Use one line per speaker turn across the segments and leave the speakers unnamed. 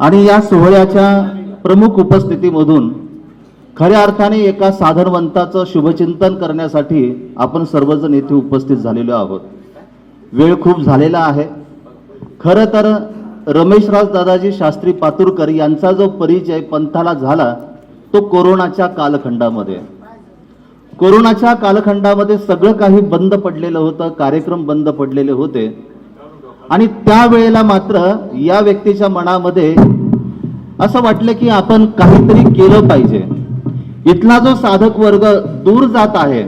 आणि या सोहळ्याच्या प्रमुख उपस्थितीमधून खऱ्या अर्थाने एका साधनवंताचं शुभचिंतन करण्यासाठी आपण सर्वजण येथे उपस्थित झालेलो आहोत. वेळ खूप झालेला आहे. खरं तर रमेशराज दादाजी शास्त्री पातुरकर यांचा जो परिचय पंथाला झाला तो कोरोनाच्या कालखंडामध्ये. कोरोनाच्या कालखंडामध्ये सगळं काही बंद पडलेलं होतं कार्यक्रम बंद पडलेले होते. आणि त्यावेळेला मात्र या व्यक्तीच्या मनामध्ये असं वाटलं की आपण काहीतरी केलं पाहिजे. इथला जो साधक वर्ग दूर जात आहे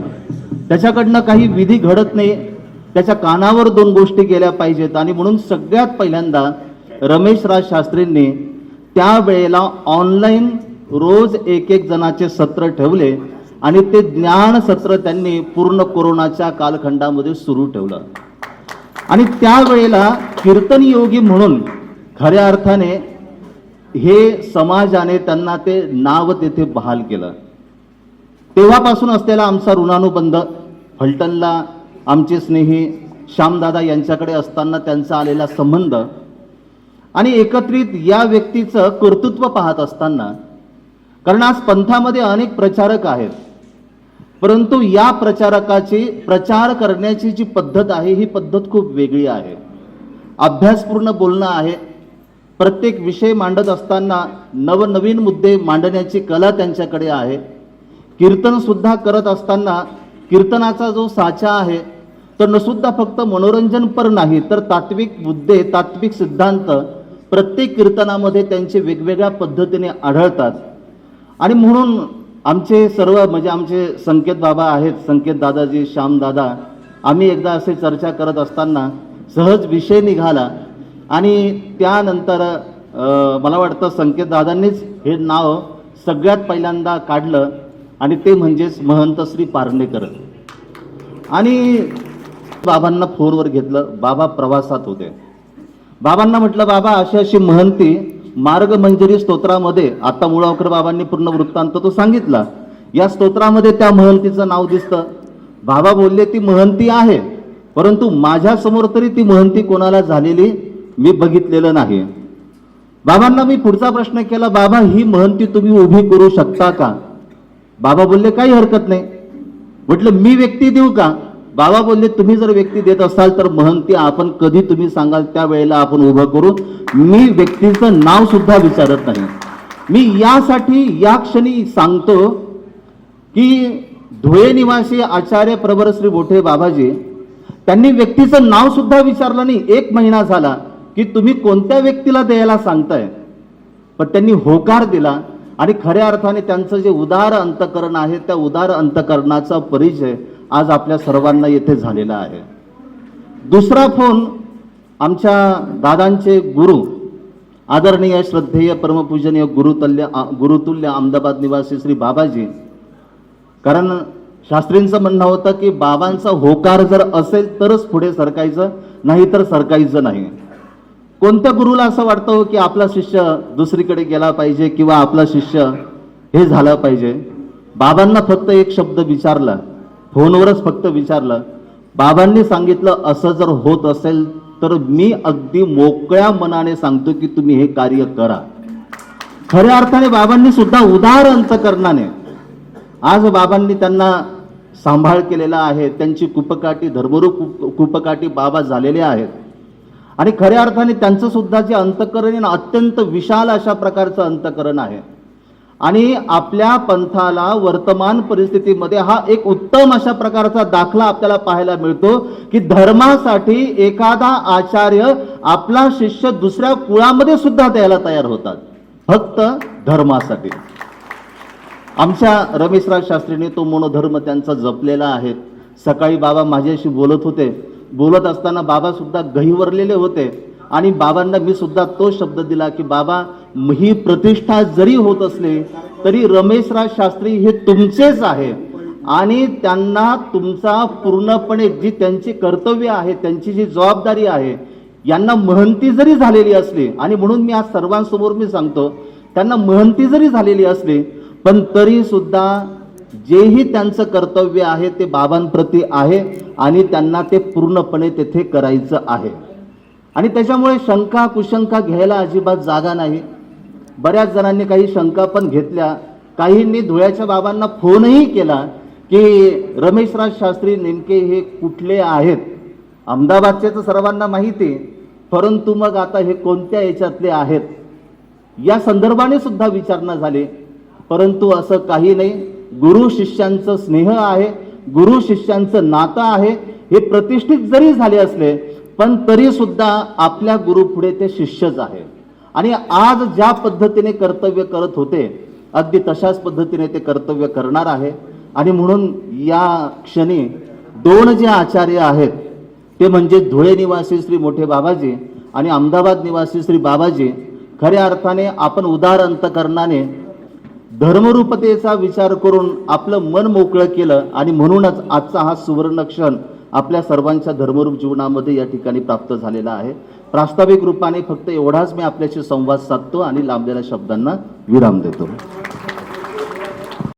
त्याच्याकडनं काही विधी घडत नाही त्याच्या कानावर दोन गोष्टी गेल्या पाहिजेत आणि म्हणून सगळ्यात पहिल्यांदा रमेशराज शास्त्रींनी त्यावेळेला ऑनलाईन रोज एक एक जणाचे सत्र ठेवले आणि ते ज्ञान सत्र त्यांनी पूर्ण कोरोनाच्या कालखंडामध्ये सुरू ठेवलं. आणि त्यावेळेला कीर्तन योगी म्हणून खऱ्या अर्थाने हे समाजाने त्यांना ते नाव तेथे बहाल केलं. तेव्हापासून असलेला आमचा ऋणानुबंध फलटणला आमचे स्नेही श्यामदादा यांच्याकडे असताना त्यांचा आलेला संबंध आणि एकत्रित या व्यक्तीचं कर्तृत्व पाहत असताना कारण आज पंथामध्ये अनेक प्रचारक आहेत. परंतु या प्रचारकाची प्रचार करण्याची जी पद्धत आहे ही पद्धत खूप वेगळी आहे. अभ्यासपूर्ण बोलणं आहे. प्रत्येक विषय मांडत असताना नवनवीन मुद्दे मांडण्याची कला त्यांच्याकडे आहे. कीर्तनसुद्धा करत असताना कीर्तनाचा जो साचा आहे तो नसुद्धा फक्त मनोरंजनपर नाही तर तात्विक मुद्दे तात्विक सिद्धांत प्रत्येक कीर्तनामध्ये त्यांचे वेगवेगळ्या पद्धतीने आढळतात. आणि म्हणून आमचे सर्व म्हणजे आमचे संकेत बाबा आहेत संकेत दादाजी श्याम दादा आम्ही एकदा असे चर्चा करत असताना सहज विषय निघाला आणि त्यानंतर मला वाटतं संकेत दादांनीच हे नाव सगळ्यात पहिल्यांदा काढलं आणि ते म्हणजेच महंत श्री पारणेकर आणि बाबांना फोनवर घेतलं बाबा प्रवासात होते. बाबांना म्हटलं बाबा अशी अशी महंती मार्ग मंजरी स्तोत्रामध्ये आता मुळावकर बाबांनी पूर्ण वृत्तांत तो सांगितला. या स्तोत्रामध्ये त्या महंतीचं नाव दिसतं. बाबा बोलले ती महंती आहे परंतु माझ्यासमोर तरी ती महंती कोणाला झालेली मी बघितलेलं नाही. बाबांना मी पुढचा प्रश्न केला बाबा ही महंती तुम्ही उभी करू शकता का? बाबा बोलले काही हरकत नाही. म्हटलं मी व्यक्ती देऊ का? बाबा बोलले तुम्ही जर व्यक्ती देत असाल तर महंती आपण कधी तुम्ही सांगाल त्या वेळेला आपण उभं करू मी व्यक्तीचं नाव सुद्धा विचारत नाही. मी यासाठी या क्षणी सांगतो की धुळे निवासी आचार्य प्रवर श्री बोठे बाबाजी त्यांनी व्यक्तीचं नाव सुद्धा विचारलं नाही. एक महिना झाला की तुम्ही कोणत्या व्यक्तीला द्यायला सांगताय? पण त्यांनी होकार दिला आणि खऱ्या अर्थाने त्यांचं जे उदार अंतकरण आहे त्या उदार अंतकरणाचा परिचय आज आपल्या सर्वांना येथे झालेला आहे. दुसरा फोन आमच्या दादांचे गुरु आदरणीय श्रद्धेय परमपूजनीय गुरुतल्य गुरुतुल्य अहमदाबाद निवासी श्री बाबाजी. कारण शास्त्रींचं म्हणणं होतं की बाबांचा होकार जर असेल तरच पुढे सरकायचं नाही तर सरकायचं नाही. कोणत्या गुरुला असं वाटतं हो की आपला शिष्य दुसरीकडे गेला पाहिजे किंवा आपला शिष्य हे झालं पाहिजे? बाबांना फक्त एक शब्द विचारला फोनवरच फक्त विचारलं बाबांनी सांगितलं असं जर होत असेल तर मी अगदी मोकळ्या मनाने सांगतो की तुम्ही हे कार्य करा. खऱ्या अर्थाने बाबांनी सुद्धा उदार अंतकरणाने आज बाबांनी त्यांना सांभाळ केलेला आहे त्यांची कुपकाठी धर्मरूप कुप- कुपकाठी बाबा झालेले आहेत. आणि खऱ्या अर्थाने त्यांचं सुद्धा जे अंतकरण आहे ना अत्यंत विशाल अशा प्रकारचं अंतकरण आहे. आणि आपल्या पंथाला वर्तमान परिस्थितीमध्ये हा एक उत्तम अशा प्रकारचा दाखला आपल्याला पाहायला मिळतो की धर्मासाठी एखादा आचार्य आपला शिष्य दुसऱ्या कुळामध्ये सुद्धा द्यायला तयार होतात. फक्त धर्मासाठी. आमच्या रमेशराज शास्त्रीने तो मनोधर्म त्यांचा जपलेला आहे. सकाळी बाबा माझ्याशी बोलत होते. बोलत असताना बाबा सुद्धा गहिवरलेले होते. आणि बाबांना मी सुद्धा तो शब्द दिला की बाबा ही प्रतिष्ठा जरी होत असली तरी रमेशराज शास्त्री हे तुमचेच आहे आणि त्यांना तुमचा पूर्णपणे जी त्यांची कर्तव्य आहे त्यांची जी जबाबदारी आहे यांना महंती जरी झालेली असली आणि म्हणून मी आज सर्वांसमोर मी सांगतो त्यांना महंती जरी झालेली असली पण तरी सुद्धा जेही त्यांचं कर्तव्य आहे ते बाबांप्रती आहे आणि त्यांना ते पूर्णपणे तेथे करायचं आहे. आणि त्याच्यामुळे शंका कुशंका घ्यायला अजिबात जागा नाही. बऱ्याच जणांनी काही शंका पण घेतल्या. काहींनी धुळ्याच्या बाबांना फोनही केला की रमेशराज शास्त्री नेमके हे कुठले आहेत? अहमदाबादचे तर सर्वांना माहिती आहे परंतु मग आता हे कोणत्या याच्यातले आहेत? या संदर्भाने सुद्धा विचारणा झाली. परंतु असं काही नाही. गुरु शिष्यांचं स्नेह आहे गुरु शिष्यांचं नातं आहे हे प्रतिष्ठित जरी झाले असले पण तरी सुद्धा आपल्या गुरु पुढे ते शिष्यच आहे. आणि आज ज्या पद्धतीने कर्तव्य करत होते अगदी तशाच पद्धतीने ते कर्तव्य करणार आहे. आणि म्हणून या क्षणी दोन जे आचार्य आहेत ते म्हणजे धुळे निवासी श्री मोठे बाबाजी आणि अहमदाबाद निवासी श्री बाबाजी खऱ्या अर्थाने आपण उदार अंतकरणाने धर्मरूपतेचा विचार करून आपलं मन मोकळं केलं आणि म्हणूनच आजचा हा सुवर्ण क्षण आपल्या सर्वांच्या धर्मरूप जीवनामध्ये या ठिकाणी प्राप्त झालेला आहे. प्रास्ताविक रूपाने फक्त एवढाच मी आपल्याशी संवाद साधतो आणि लांबलेल्या शब्दांना विराम देतो.